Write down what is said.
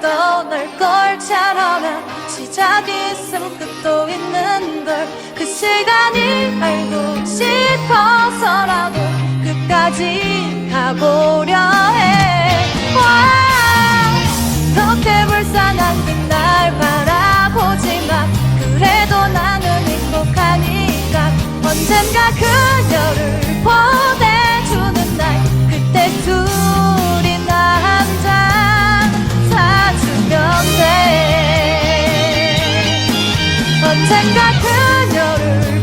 떠날 걸 잘 알아 시작이 있음 끝도 있는 걸 그 시간이 알고 싶어. 생각은 너를